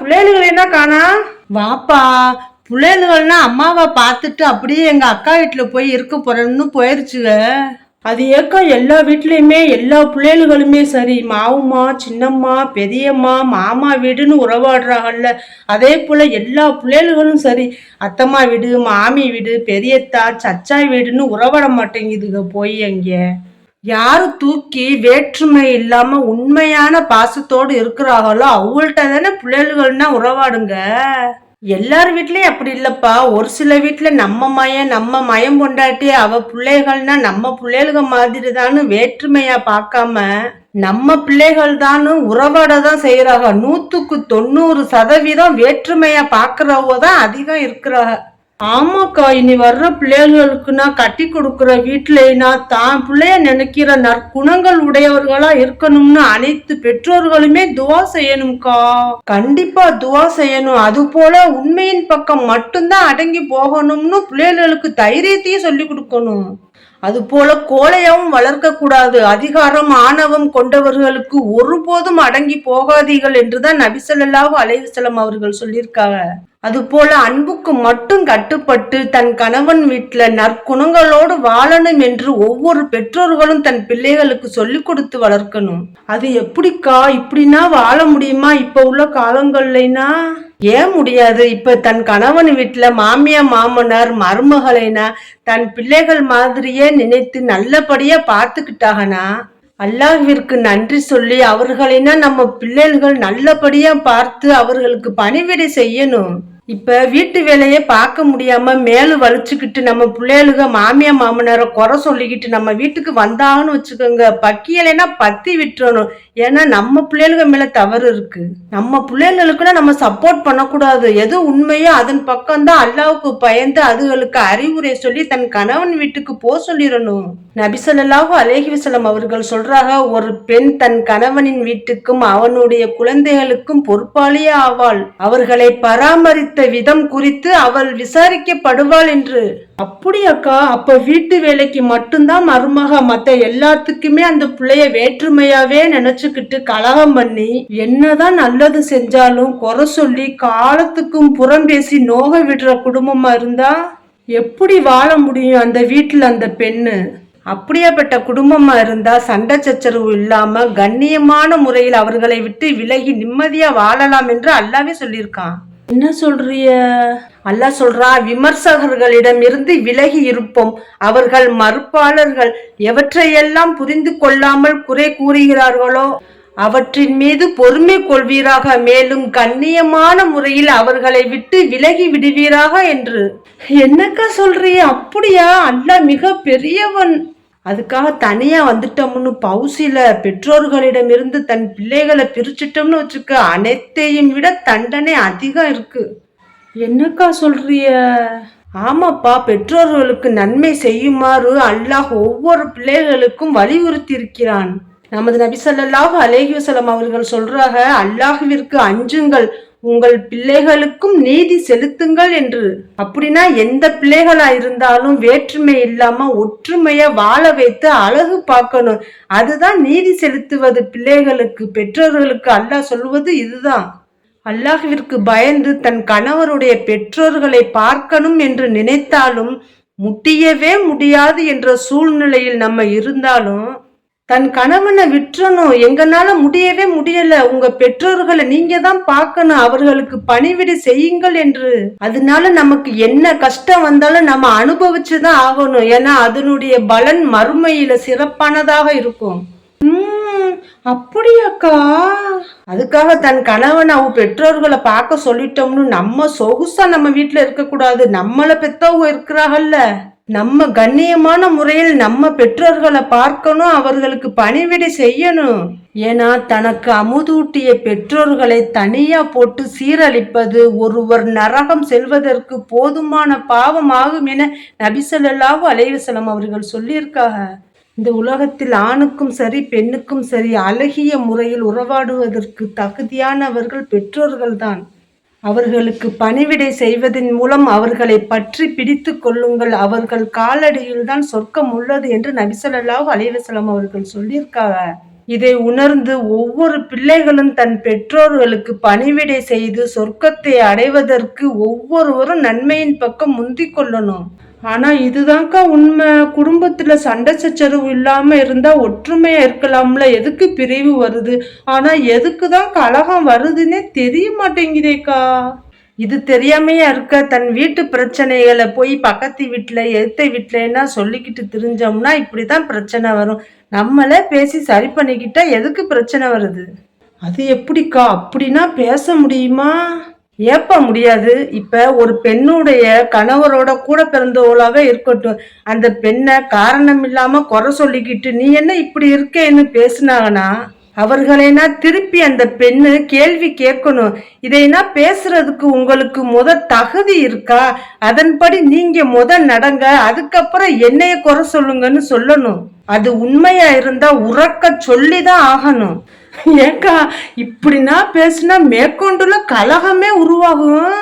பிள்ளைகளை என்ன காணா? வாப்பா பிள்ளைகள்னா அம்மாவை பார்த்துட்டு அப்படியே எங்க அக்கா வீட்டுல போய் இருக்க போறேன்னு போயிருச்சுங்க. அது ஏக்கா எல்லா வீட்லயுமே எல்லா பிள்ளைகளுமே சரி. மாவுமா சின்னம்மா பெரியம்மா மாமா வீடுன்னு உறவாடுறாங்கல்ல. அதே போல எல்லா பிள்ளைகளும் சரி. அத்தம்மா வீடு மாமி வீடு பெரியத்தா சச்சா வீடுன்னு உறவாட மாட்டேங்குதுங்க போய் அங்கே. யாரு தூக்கி வேற்றுமை இல்லாம உண்மையான பாசத்தோடு இருக்கிறாங்களோ அவங்கள்ட்ட தானே பிள்ளைகள்னா உறவாடுங்க. எல்லார் வீட்லயும் அப்படி இல்லப்பா. ஒரு சில வீட்டுல நம்ம மயம் நம்ம மயம் கொண்டாட்டி அவ பிள்ளைகள்னா நம்ம பிள்ளைகளுக மாதிரி தானு வேற்றுமையா பார்க்காம நம்ம பிள்ளைகள் தானு உறவாட தான் செய்யறாங்க நூத்துக்கு தொண்ணூறு சதவீதம் வேற்றுமையா பாக்குறவங்க தான் அதிகம் இருக்கிறாங்க. ஆமாக்கா இனி வர்ற பிள்ளைகளுக்குன்னா கட்டி கொடுக்குற வீட்டுலனா தான் பிள்ளைய நினைக்கிற நற்குணங்கள் உடையவர்களா இருக்கணும்னு அனைத்து பெற்றோர்களுமே துவா செய்யணும்க்கா. கண்டிப்பா துவா செய்யணும். அது போல உண்மையின் பக்கம் மட்டும்தான் அடங்கி போகணும்னு பிள்ளைகளுக்கு தைரியத்தையும் சொல்லி கொடுக்கணும். அது போல கோழையாவும் வளர்க்க கூடாது. அதிகாரம் ஆணவம் கொண்டவர்களுக்கு ஒருபோதும் அடங்கி போகாதீர்கள் என்றுதான் நபிசல்லாஹு அலைவசலம் அவர்கள் சொல்லியிருக்காங்க. அதுபோல அன்புக்கு மட்டும் கட்டுப்பட்டு தன் கணவன் வீட்டில் நற்குணங்களோடு வாழணும் என்று ஒவ்வொரு பெற்றோர்களும் தன் பிள்ளைகளுக்கு சொல்லிக் கொடுத்து வளர்க்கணும். அது எப்படிக்கா? இப்படின்னா வாழ முடியுமா? இப்ப உள்ள காலங்கள்லைனா? ஏன் முடியாது? இப்ப தன் கணவன் வீட்டுல மாமியா மாமனார் மருமகளைனா தன் பிள்ளைகள் மாதிரியே நினைத்து நல்லபடியா பார்த்துக்கிட்டாகனா அல்லாஹிற்கு நன்றி சொல்லி அவர்களைனா நம்ம பிள்ளைகள் நல்லபடியா பார்த்து அவர்களுக்கு பணிவிடை செய்யணும். இப்ப வீட்டு வேலையை பார்க்க முடியாம மேலும் வலிச்சுக்கிட்டு நம்ம பிள்ளைகளுக மாமியா மாமனாரை குறை சொல்லிக்கிட்டு நம்ம வீட்டுக்கு வந்தாங்கன்னு வச்சுக்கோங்க. பக்கியலைன்னா பத்தி விட்டுறணும். ஏன்னா நம்ம பிள்ளைகளுக மேல தவறு இருக்கு. நம்ம பிள்ளைகளுக்குன்னா நம்ம சப்போர்ட் பண்ணக்கூடாது. எது உண்மையோ அதன் பக்கம் தான் அல்லாவுக்கு பயந்து அதுகளுக்கு அறிவுரை சொல்லி தன் கணவன் வீட்டுக்கு போ சொல்லிடணும். நபிசல்லாஹு அலேஹி வசலம் அவர்கள் சொல்றாங்க ஒரு பெண் தன் கணவனின் வீட்டுக்கும் அவனுடைய குழந்தைகளுக்கும் பொறுப்பாளியே ஆவாள். அவர்களை பராமரித்து விதம் குறித்து அவள் விசாரிக்கப்படுவாள் என்று. அப்படி அக்கா அப்ப வீட்டு வேலைக்கு மட்டும்தான் மருமக மத்த எல்லாத்துக்குமே அந்த பிள்ளைய வேற்றுமையாவே நினைச்சுக்கிட்டு கலகம் பண்ணி என்னதான் நல்லது செஞ்சாலும் குறை சொல்லி காலத்துக்கும் புறம் பேசி நோக விடுற குடும்பமா இருந்தா? எப்படி வாழ முடியும் அந்த வீட்டுல அந்த பெண்ணு? அப்படியாப்பட்ட குடும்பமா இருந்தா சண்டை சச்சரவு இல்லாம கண்ணியமான முறையில் அவர்களை விட்டு விலகி நிம்மதியா வாழலாம் என்று அல்லாவே சொல்லியிருக்கான். என்ன சொல்றிய? அல்லா சொல்றா விமர்சகர்களிடம் இருந்து விலகி இருப்போம். அவர்கள் மறுப்பாளர்கள். எவற்றையெல்லாம் புரிந்து கொள்ளாமல் குறை கூறுகிறார்களோ அவற்றின் மீது பொறுமை கொள்வீராக மேலும் கண்ணியமான முறையில் அவர்களை விட்டு விலகி விடுவீராக என்று. என்னக்கா சொல்றிய? அப்படியா? அல்ல மிக பெரியவன் அதுக்காக தனியா வந்துட்டோம்னு பவுசில பெற்றோர்களிடமிருந்து தன் பிள்ளைகளை பிரிச்சிட்டோம்னு வச்சுக்க அனைத்தையும் விட தண்டனை அதிகம் இருக்கு. என்னக்கா சொல்றிய ஆமாப்பா பெற்றோர்களுக்கு நன்மை செய்யுமாறு அல்லாஹ் ஒவ்வொரு பிள்ளைகளுக்கும் வலியுறுத்தி இருக்கிறான். நமது நபி ஸல்லல்லாஹு அலைஹி வஸல்லம் அவர்கள் சொல்றாங்க அல்லாஹ்விற்கு அஞ்சுங்கள் உங்கள் பிள்ளைகளுக்கும் நீதி செலுத்துங்கள் என்று. அப்படின்னா எந்த பிள்ளைகளா இருந்தாலும் வேற்றுமை இல்லாம ஒற்றுமைய வாழ வைத்து அழகு பார்க்கணும். அதுதான் நீதி செலுத்துவது பிள்ளைகளுக்கு பெற்றோர்களுக்கு அல்லாஹ் சொல்வது இதுதான். அல்லாஹிற்கு பயந்து தன் கணவருடைய பெற்றோர்களை பார்க்கணும் என்று நினைத்தாலும் முட்டியவே முடியாது என்ற சூழ்நிலையில் நம்ம இருந்தாலும் தன் கணவனை விட்டுறணும் எங்கனால முடியவே முடியல. உங்க பெற்றோர்களை நீங்க தான் பார்க்கணும். அவர்களுக்கு பணிவிடை செய்யுங்கள் என்று. அதனால நமக்கு என்ன கஷ்டம் வந்தாலும் நம்ம அனுபவிச்சுதான் ஆகணும். ஏன்னா அதனுடைய பலன் மறுமையில சிறப்பானதாக இருக்கும். அப்படியாக்கா? அதுக்காக தன் கணவன் அவ பெற்றோர்களை பார்க்க சொல்லிட்டோம்னு நம்ம சொகுசா நம்ம வீட்டுல இருக்க கூடாது நம்மள பெத்தவங்க இருக்கிறாங்கல்ல. நம்ம கண்ணியமான முறையில் நம்ம பெற்றோர்களை பார்க்கணும் அவர்களுக்கு பணிவிடை செய்யணும். ஏன்னா தனக்கு அமுதூட்டிய பெற்றோர்களை தனியா போட்டு சீரழிப்பது ஒருவர் நரகம் செல்வதற்கு போதுமான பாவமாகும் என நபிசல்லாஹு அலைவசலம் அவர்கள் சொல்லியிருக்காங்க. இந்த உலகத்தில் ஆணுக்கும் சரி பெண்ணுக்கும் சரி அழகிய முறையில் உறவாடுவதற்கு தகுதியானவர்கள் பெற்றோர்கள்தான். அவர்களுக்கு பணிவிடை செய்வதன் மூலம் அவர்களை பற்றி பிடித்து கொள்ளுங்கள். அவர்கள் காலடியில் தான் சொர்க்கம் உள்ளது என்று நபிசல்லாஹு அலைவசலம் அவர்கள் சொல்லியிருக்காங்க. இதை உணர்ந்து ஒவ்வொரு பிள்ளைகளும் தன் பெற்றோர்களுக்கு பணிவிடை செய்து சொர்க்கத்தை அடைவதற்கு ஒவ்வொருவரும் நன்மையின் பக்கம் முந்திக் கொள்ளணும். ஆனால் இதுதான்க்கா உண்மை. குடும்பத்தில் சண்டை சச்சரவு இல்லாமல் இருந்தால் ஒற்றுமையாக இருக்கலாம்ல. எதுக்கு பிரிவு வருது? ஆனால் எதுக்கு தான் கலகம் வருதுன்னே தெரிய மாட்டேங்குதேக்கா. இது தெரியாமையா இருக்க தன் வீட்டு பிரச்சனைகளை போய் பக்கத்து வீட்டில் எடுத்த வீட்டிலன்னா சொல்லிக்கிட்டு திரிஞ்சோம்னா இப்படிதான் பிரச்சனை வரும். நம்மளே பேசி சரி பண்ணிக்கிட்டா எதுக்கு பிரச்சனை வருது? அது எப்படிக்கா? அப்படின்னா பேச முடியுமா? ஏப்ப முடியாது. இப்ப ஒரு பெண்ணுடைய கணவரோட கூட பிறந்தவளாவே இருக்கட்டும். அந்த பெண்ணை காரணம் இல்லாம குறை சொல்லிக்கிட்டு நீ என்ன இப்படி இருக்கேன்னு பேசுனாங்கன்னா அவர்களைனா திருப்பி அந்த பெண்ணு கேள்வி கேட்கணும். இதைனா பேசுறதுக்கு உங்களுக்கு முத தகுதி இருக்கா? அதன்படி நீங்க முத நடங்க. அதுக்கப்புறம் என்னைய குறை சொல்லுங்கன்னு சொல்லணும். அது உண்மையா இருந்தா உறக்க சொல்லிதான் ஆகணும். ஏக்கா இப்படின்னா பேசுனா மேற்கொண்டுல கலகமே உருவாகும்.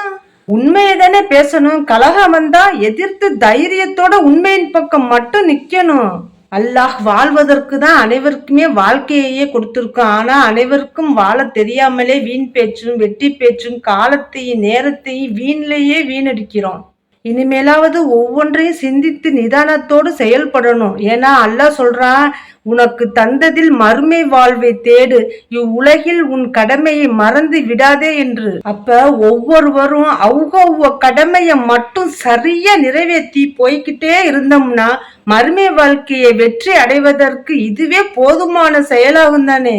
உண்மையை தானே பேசணும். கலகம் வந்தா எதிர்த்து தைரியத்தோட உண்மையின் பக்கம் மட்டும் நிக்கணும். அல்லாஹ் வாழ்வதற்கு தான் அனைவருக்குமே வாழ்க்கையையே கொடுத்துருக்கோம் ஆனா அனைவருக்கும் வாழ தெரியாமலே வீண் பேச்சும் வெட்டி பேச்சும் காலத்தையும் நேரத்தையும் வீண்லேயே வீணடிக்கிறோம். இனிமேலாவது ஒவ்வொன்றையும் சிந்தித்து நிதானத்தோடு செயல்படணும். ஏன்னா அல்லாஹ் சொல்றான் உனக்கு தந்ததில் மறுமை வாழ்வை தேடு. இவ்வுலகில் உன் கடமையை மறந்து விடாதே என்று. அப்ப ஒவ்வொருவரும் அவங்க கடமையை மட்டும் சரியா நிறைவேற்றி போய்கிட்டே இருந்தோம்னா மறுமை வாழ்க்கையை வெற்றி அடைவதற்கு இதுவே போதுமான செயலாகும் தானே.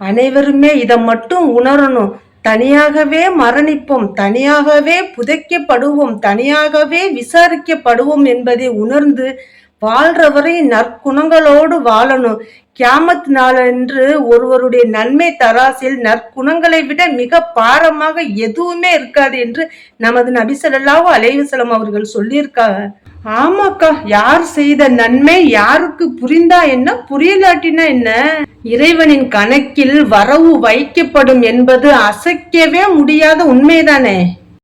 அனைவருமே இதை மட்டும் உணரணும். தனியாகவே மரணிப்போம் தனியாகவே புதைக்கப்படுவோம் தனியாகவே விசாரிக்கப்படுவோம் என்பதை உணர்ந்து வாழ்றவரை நற்குணங்களோடு வாழணும். கியாமத் நாளன்று ஒருவருடைய நன்மை தராசில் நற்குணங்களை விட மிக பாரமாக எதுவுமே இருக்காது என்று நமது நபி அலைவசலம் அவர்கள் சொல்லியிருக்காங்க. ஆமாக்கா யார் செய்த நன்மை யாருக்கு புரிந்தா என்ன புரியலாட்டினா என்ன? இறைவனின் கணக்கில் வரவு வைக்கப்படும் என்பது அசைக்கவே முடியாத உண்மைதானே?